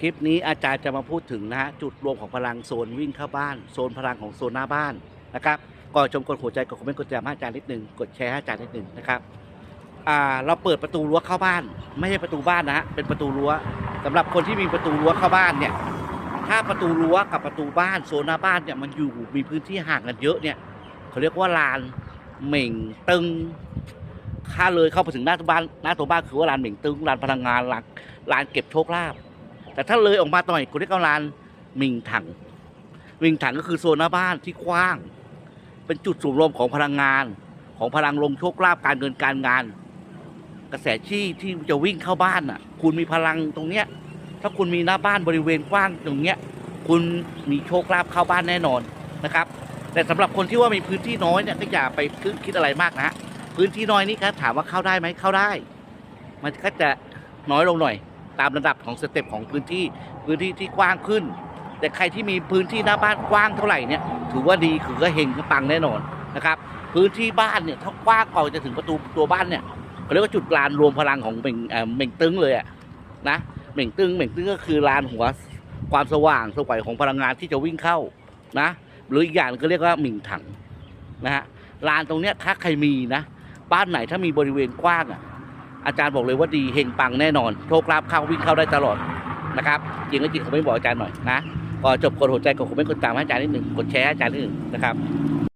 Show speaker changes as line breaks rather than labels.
คลิปนี้อาจารย์จะมาพูดถึงนะฮะจุดรวมของพลังโซนวิ่งเข้าบ้าน โซนพลังของโซนหน้าบ้านนะครับก่อนชมกดหัวใจกดคอมเมนต์กดติดตามให้อาจารย์นิดหนึ่งกดแชร์ให้อาจารย์นิดหนึ่งนะครับอ่าเราเปิดประตูรั้วเข้าบ้าน ไม่ใช่ประตูบ้านนะฮะเป็นประตูรั้วสำหรับคนที่มีประตูรั้วเข้าบ้านเนี่ยถ้าประตูรั้วกับประตูบ้านโซนหน้าบ้านเนี่ยมันอยู่มีพื้นที่ห่างกันเยอะเนี่ยเขาเรียกว่าลานเหม่งตึงถ้าเลยเข้าไปถึงหน้าตัวบ้านหน้าตัวบ้านคือว่าลานเหม่งตึงลานพลังงานลานลานเก็บโชคลาภ แต่ถ้าเลยออกมาหน่อยคุณเรียกว่าลานมิงถัง มิงถังก็คือโซนหน้าบ้านที่กว้าง เป็นจุดสูบรวมของพลังงาน ของพลังลมโชคลาภการเงินการงาน กระแสที่ที่จะวิ่งเข้าบ้านอะ คุณมีพลังตรงเนี้ย ถ้าคุณมีหน้าบ้านบริเวณกว้างตรงเนี้ย คุณมีโชคลาภเข้าบ้านแน่นอนนะครับ แต่สำหรับคนที่ว่ามีพื้นที่น้อยเนี่ยก็อย่าไปคิดอะไรมากนะพื้นที่น้อยนี่ครับถามว่าเข้าได้ไหมเข้าได้ มันก็จะน้อยลงหน่อย ตามระดับของสเต็ปของพื้นที่พื้นที่ที่กว้างขึ้น แต่ใครที่มีพื้นที่หน้าบ้านกว้างเท่าไหร่เนี่ยถือว่าดีคือก็เฮงก็ปังแน่นอนนะครับพื้นที่บ้านเนี่ยถ้ากว้างก่อนจะถึงประตูตัวบ้านเนี่ยเขาเรียกว่าจุดลานรวมพลังของเหม่งเอ่อเหม่งตึงเลยอะนะเหม่งตึงเหม่งตึงก็คือลานหัวความสว่างสวัยของพลังงานที่จะวิ่งเข้านะหรืออีกอย่างก็เรียกว่าหมิ่งถังนะฮะลานตรงเนี้ยถ้าใครมีนะบ้านไหนถ้ามีบริเวณกว้างอะ อาจารย์บอกเลยว่าดีเฮงปังแน่นอน โชคลาภเข้าวิ่งเข้าได้ตลอดนะครับจริงไม่จริงผมไม่บอกอาจารย์หน่อยนะก็จบกดหัวใจกดคอมเมนต์กดตามให้อาจารย์นิดหนึ่งกดแชร์ให้อาจารย์นิดหนึ่งนะครับ